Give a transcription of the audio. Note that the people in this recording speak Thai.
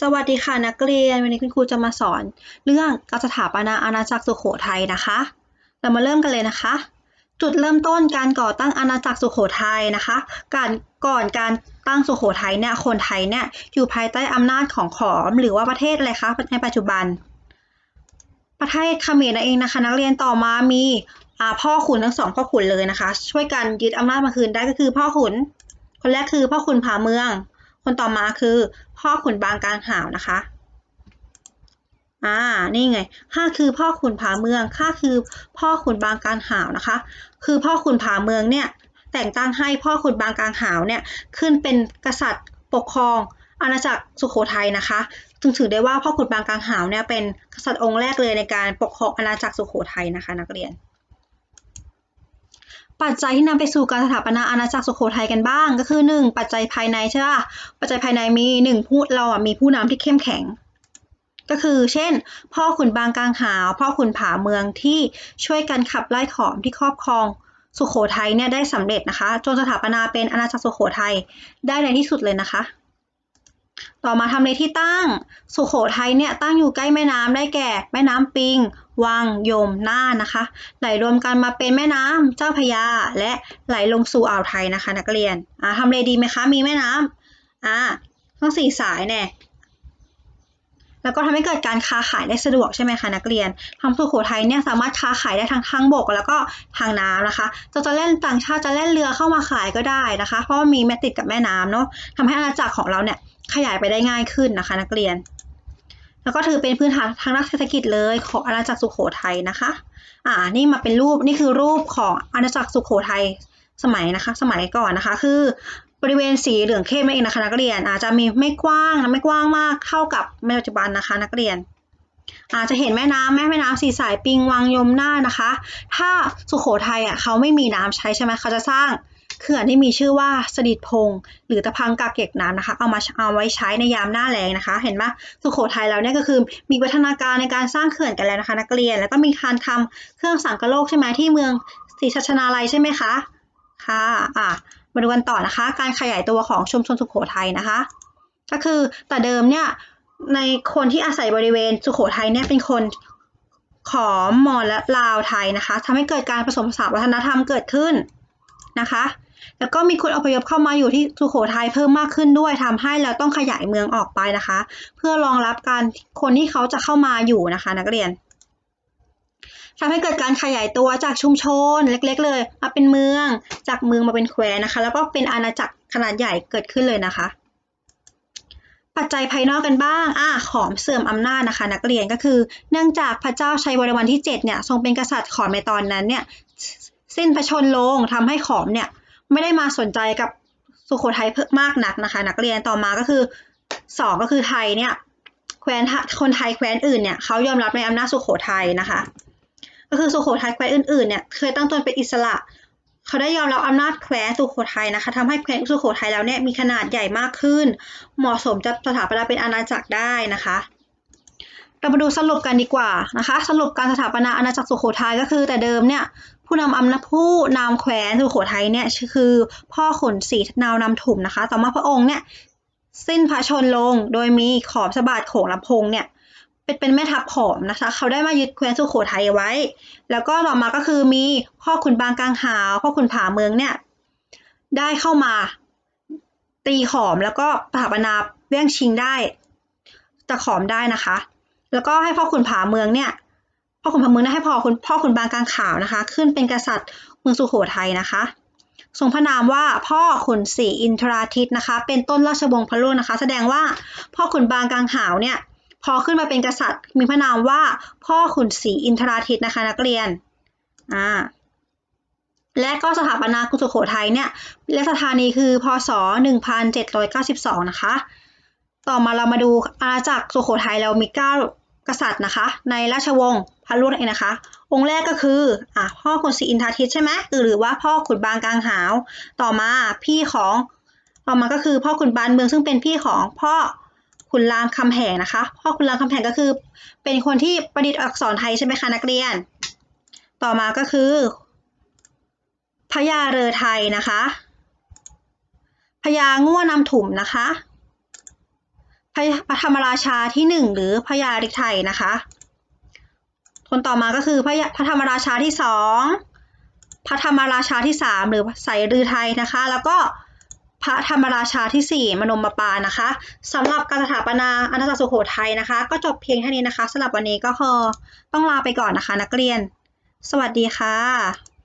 สวัสดีค่ะนักเรียน วันนี้คุณครูจะมาสอน เรื่องการสถาปนาอาณาจักรสุโขทัยนะคะ เรามาเริ่มกันเลยนะคะ จุดเริ่มต้นการก่อตั้งอาณาจักรสุโขทัยนะคะ การก่อนการตั้งสุโขทัยเนี่ยคนไทยเนี่ยอยู่ภายใต้อำนาจของขอม หรือว่าประเทศอะไรคะในปัจจุบัน ประเทศเขมรนั่นเองนะคะนักเรียนต่อมามีพ่อขุนทั้งสองพ่อขุนเลยนะคะ ช่วยกันยึดอำนาจมาคืนได้ก็คือพ่อขุนคนแรกคือพ่อขุนผาเมือง คนต่อมาคือพ่อขุนบางกลางหาวนะคะอ่านี่ไงข้าคือพ่อขุนผาเมืองข้าคือพ่อขุนบางกลางหาวนะคะ คือพ่อขุนผาเมืองเนี่ยแต่งตั้งให้พ่อขุนบางกลางหาวเนี่ยขึ้นเป็นกษัตริย์ปกครองอาณาจักรสุโขทัยนะคะจึงถือได้ว่าพ่อขุนบางกลางหาวเนี่ยเป็นกษัตริย์องค์แรกเลยในการปกครองอาณาจักรสุโขทัยนะคะ นักเรียน ปัจจัยที่นำไปสู่การสถาปนาอาณาจักรสุโขทัยกันบ้าง ก็คือ 1. ปัจจัยภายในใช่ป่ะปัจจัยภายในมี 1. ผู้เราอะมีผู้นำที่เข้มแข็ง ก็คือ เช่น พ่อขุนบางกลางหาวพ่อขุนผาเมืองที่ช่วยกันขับไล่ขอมที่ครอบครองสุโขทัยเนี่ยได้สำเร็จนะคะ จนสถาปนาเป็นอาณาจักรสุโขทัยได้ในที่สุดเลยนะคะ ต่อมาทำเลที่ตั้ง สุโขทัยเนี่ยตั้งอยู่ใกล้แม่น้ำได้แก่ แม่น้ำปิง วัง ยม น่านนะคะ ไหลรวมกันมาเป็นแม่น้ำเจ้าพยา และไหลลงสู่อ่าวไทยนะคะ นักเรียนอ่าทำเลดีไหมคะ มีแม่น้ำอ่าทั้งสี่สายเนี่ยแล้วก็ทำให้เกิดการค้าขายได้สะดวกใช่ไหมคะนักเรียนทำสุโขทัยเนี่ยสามารถค้าขายได้ทั้งทางบก แล้วก็ทางน้ำนะคะจะจะเล่นต่างชาติจะเล่นเรือเข้ามาขายก็ได้นะคะ เพราะว่ามีแม่ติดกับแม่น้ำเนาะทำให้อาณาจักรของเราเนี่ย ขยายไปได้ง่ายขึ้นนะคะ นักเรียน แล้วก็ถือเป็นพื้นฐานทางด้านเศรษฐกิจเลยของอาณาจักรสุโขทัยนะคะ อ่า นี่มาเป็นรูปนี่คือรูปของอาณาจักรสุโขทัยสมัยนะคะ สมัยก่อนนะคะ คือบริเวณสีเหลืองเข้มนั่นเองนะคะ นักเรียนอาจจะมีไม่กว้างนะไม่กว้างมากเท่ากับในปัจจุบันนะคะ นักเรียนอาจจะเห็นแม่น้ำแม่แม่น้ำสีสายปิงวังยมหน่านะคะ ถ้าสุโขทัยอะเขาไม่มีน้ำใช้ใช่ไหมเขาจะสร้าง เขื่อนที่มีชื่อว่าสดิดพง หรือตะพังกักเก็บน้ำนะคะ เอามาเอาไว้ใช้ในยามหน้าแล้งนะคะ เห็นไหมสุโขทัยเราเนี่ยก็คือมีวัฒนาการในการสร้างเขื่อนกันแล้วนะคะ นักเรียน แล้วก็มีการทำเครื่องสังกะโลกใช่ไหมที่เมืองศรีชัชนาลัยใช่ไหมคะ ค่ะ อะ มาดูกันต่อนะคะ การขยายตัวของชุมชนสุโขทัยนะคะ ก็คือแต่เดิมเนี่ยในคนที่อาศัยบริเวณสุโขทัยเนี่ยเป็นคนขอมมอญและลาวไทยนะคะทำให้เกิดการผสมผสานวัฒนธรรมเกิดขึ้นนะคะ แล้วก็มีคนอพยพเข้ามาอยู่ที่สุโขทัยเพิ่มมากขึ้นด้วยทำให้เราต้องขยายเมืองออกไปนะคะ เพื่อรองรับการคนที่เขาจะเข้ามาอยู่นะคะ นักเรียนทำให้เกิดการขยายตัวจากชุมชนเล็ก ๆ เลยมาเป็นเมืองจากเมืองมาเป็นแคว้นนะคะ แล้วก็เป็นอาณาจักรขนาดใหญ่เกิดขึ้นเลยนะคะ ปัจจัยภายนอกกันบ้าง อ่าขอมเสื่อมอำนาจนะคะ นักเรียนก็คือ เนื่องจากพระเจ้าชัยวรมันที่7เนี่ยทรงเป็นกษัตริย์ขอมในตอนนั้นเนี่ยสิ้นพระชนลงทำให้ขอมเนี่ย ไม่ได้มาสนใจกับสุโขทัยเพิ่มมากนักนะคะ นักเรียนต่อมาก็คือสองก็คือไทยเนี่ยแคว้นคนไทยแคว้นอื่นเนี่ยเขายอมรับในอำนาจสุโขทัยนะคะ ก็คือสุโขทัยแคว้นอื่นๆเนี่ยเคยตั้งตนเป็นอิสระเขาได้ยอมรับอำนาจแคว้นสุโขทัยนะคะทำให้แคว้นสุโขทัยแล้วเนี่ยมีขนาดใหญ่มากขึ้น เหมาะสมจะสถาปนาเป็นอาณาจักรได้นะคะ เรามาดูสรุปกันดีกว่านะคะ สรุปการสถาปนาอาณาจักรสุโขทัยก็คือแต่เดิมเนี่ยผู้นำอำนาจผู้นำแคว้นสุโขทัยเนี่ยคือพ่อขุนศรีนาวนำถุมนะคะ ต่อมาพระองค์เนี่ยสิ้นพระชนลงโดยมีขอมสะบาดโขงลำพงเนี่ยเป็นเป็นแม่ทัพขอมนะคะ เขาได้มายึดแคว้นสุโขทัยไว้ แล้วก็ต่อมาก็คือมีพ่อขุนบางกลางหาวพ่อขุนผาเมืองเนี่ยได้เข้ามาตีขอมแล้วก็สถาปนาแย่งชิงได้จะขอมได้นะคะ แล้วก็ให้พ่อขุนผาเมืองเนี่ยพ่อขุนพาเมืองได้ให้พ่อคุณพ่อขุนบางกลางขาวนะคะ ขึ้นเป็นกษัตริย์เมืองสุโขทัยนะคะทรงพระนามว่าพ่อขุนศรีอินทราทิตนะคะ เป็นต้นราชวงศ์พระรุ่นนะคะ แสดงว่าพ่อขุนบางกลางขาวเนี่ยพอขึ้นมาเป็นกษัตริย์ มีพระนามว่าพ่อขุนศรีอินทราทิตนะคะนักเรียนอ่าและก็สถาปนากรุงสุโขทัยเนี่ยและสถานีคือพศ 1792 นะคะ ต่อมาเรามาดูอาณาจักรสุโขทัยเรามีเกษัตริย์นะคะ ในราชวงศ์พระรุ่นเองนะคะ องค์แรกก็คืออะพ่อขุนศรีอินทราทิตใช่ไหมหรือว่าพ่อขุนบางกลางหาว ต่อมาพี่ของต่อมาก็คือพ่อขุนบานเมืองซึ่งเป็นพี่ของพ่อขุนรามคำแหงนะคะ พ่อขุนรามคำแหงก็คือ เป็นคนที่ประดิษฐ์อักษรไทยใช่ไหมคะนักเรียน ต่อมาก็คือพญาเรือไทยนะคะพญาง่วนำถุมนะคะ พระธรรมราชาที่หนึ่งหรือพระยาฤทัยนะคะ คนต่อมาก็คือพระพระธรรมราชาที่สองพระธรรมราชาที่สามหรือไสยฤทัยนะคะ แล้วก็พระธรรมราชาที่สี่มนมปานะคะสำหรับการสถาปนาอาณาจักรสุโขทัยนะคะ ก็จบเพียงเท่านี้นะคะสำหรับวันนี้ก็คือต้องลาไปก่อนนะคะ นักเรียน สวัสดีค่ะ